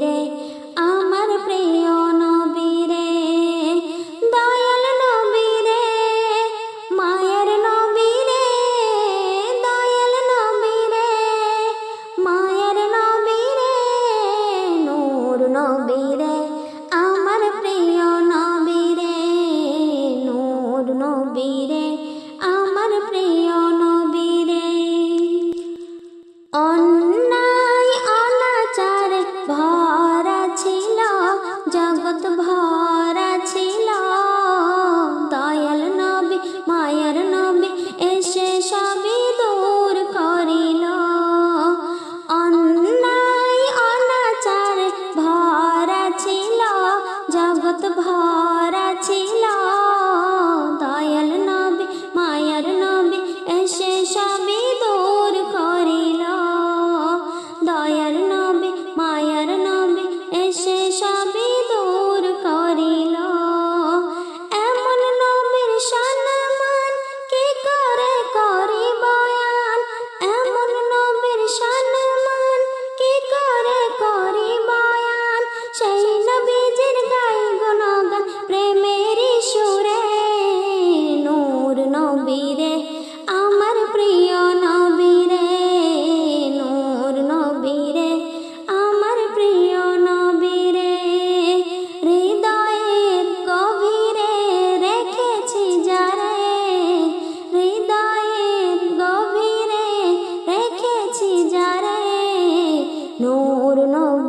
রে আমার প্রিয়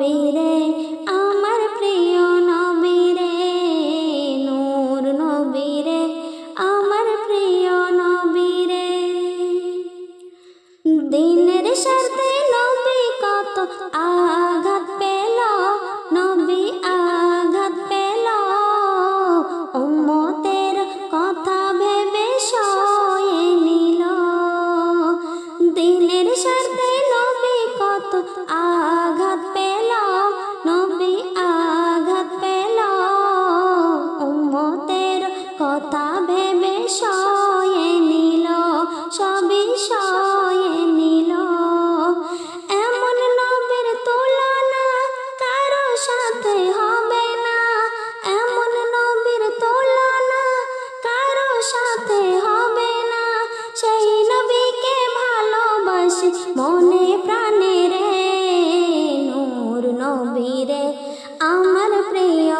নবী আমার প্রিয় নবী রে নূর নবী রে আমার প্রিয় নবী রে দিনের সাথে নবী কত আঘাত পেল, নবী আঘাত পেল। উম্মতের কথা ভেবে সয়ে নিল। দিনের সাথে নবী কত আ রে আমার প্রিয়